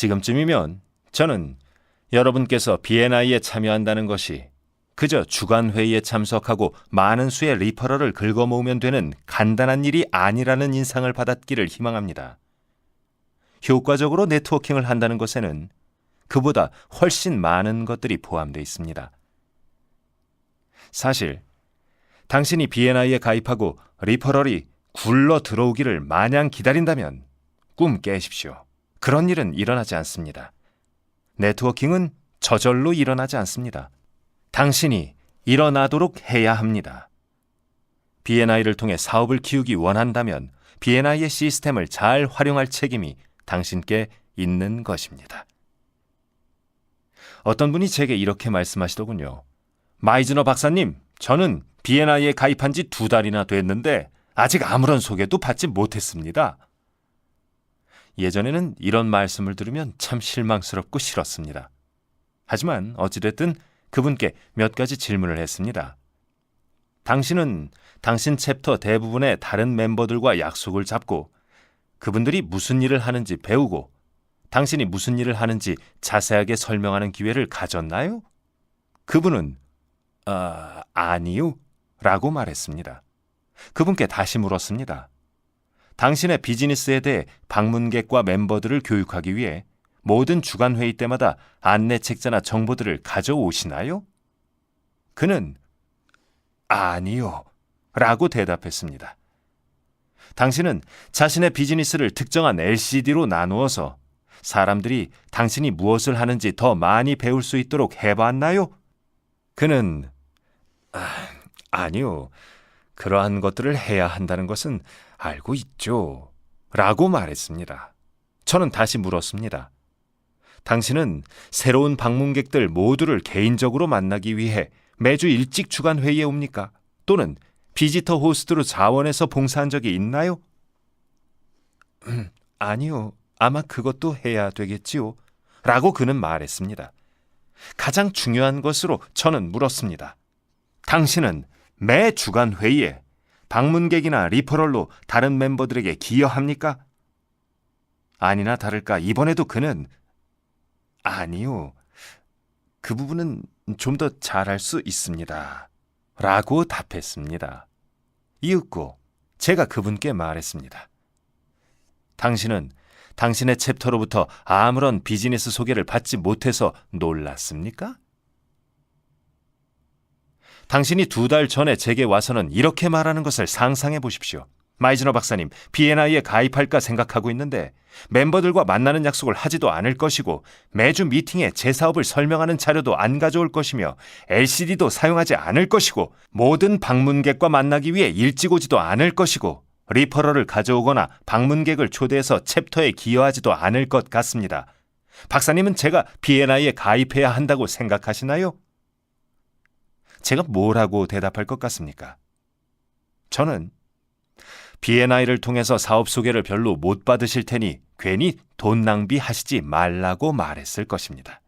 지금쯤이면 저는 여러분께서 B&I에 참여한다는 것이 그저 주간 회의에 참석하고 많은 수의 리퍼럴을 긁어 모으면 되는 간단한 일이 아니라는 인상을 받았기를 희망합니다. 효과적으로 네트워킹을 한다는 것에는 그보다 훨씬 많은 것들이 포함되어 있습니다. 사실 당신이 B&I에 가입하고 리퍼럴이 굴러 들어오기를 마냥 기다린다면 꿈 깨십시오. 그런 일은 일어나지 않습니다. 네트워킹은 저절로 일어나지 않습니다. 당신이 일어나도록 해야 합니다. B&I를 통해 사업을 키우기 원한다면 B&I의 시스템을 잘 활용할 책임이 당신께 있는 것입니다. 어떤 분이 제게 이렇게 말씀하시더군요. 마이즈너 박사님, 저는 B&I에 가입한 지 두 달이나 됐는데 아직 아무런 소개도 받지 못했습니다. 예전에는 이런 말씀을 들으면 참 실망스럽고 싫었습니다. 하지만 어찌됐든 그분께 몇 가지 질문을 했습니다. 당신은 당신 챕터 대부분의 다른 멤버들과 약속을 잡고 그분들이 무슨 일을 하는지 배우고 당신이 무슨 일을 하는지 자세하게 설명하는 기회를 가졌나요? 그분은 아, 아니요. 라고 말했습니다. 그분께 다시 물었습니다. 당신의 비즈니스에 대해 방문객과 멤버들을 교육하기 위해 모든 주간 회의 때마다 안내 책자나 정보들을 가져오시나요? 그는 아니요. 라고 대답했습니다. 당신은 자신의 비즈니스를 특정한 LCD로 나누어서 사람들이 당신이 무엇을 하는지 더 많이 배울 수 있도록 해봤나요? 그는 아, 아니요. 그러한 것들을 해야 한다는 것은 알고 있죠. 라고 말했습니다. 저는 다시 물었습니다. 당신은 새로운 방문객들 모두를 개인적으로 만나기 위해 매주 일찍 주간 회의에 옵니까? 또는 비지터 호스트로 자원해서 봉사한 적이 있나요? 음, 아니요. 아마 그것도 해야 되겠지요. 라고 그는 말했습니다. 가장 중요한 것으로 저는 물었습니다. 당신은 매 주간 회의에 방문객이나 리퍼럴로 다른 멤버들에게 기여합니까? 아니나 다를까 이번에도 그는 아니요. 그 부분은 좀 더 잘할 수 있습니다. 라고 답했습니다. 이윽고 제가 그분께 말했습니다. 당신은 당신의 챕터로부터 아무런 비즈니스 소개를 받지 못해서 놀랐습니까? 당신이 두 달 전에 제게 와서는 이렇게 말하는 것을 상상해 보십시오. 마이즈너 박사님, B&I에 가입할까 생각하고 있는데 멤버들과 만나는 약속을 하지도 않을 것이고 매주 미팅에 제 사업을 설명하는 자료도 안 가져올 것이며 LCD도 사용하지 않을 것이고 모든 방문객과 만나기 위해 일찍 오지도 않을 것이고 리퍼럴을 가져오거나 방문객을 초대해서 챕터에 기여하지도 않을 것 같습니다. 박사님은 제가 B&I에 가입해야 한다고 생각하시나요? 제가 뭐라고 대답할 것 같습니까? 저는 B&I를 통해서 사업 소개를 별로 못 받으실 테니 괜히 돈 낭비하시지 말라고 말했을 것입니다.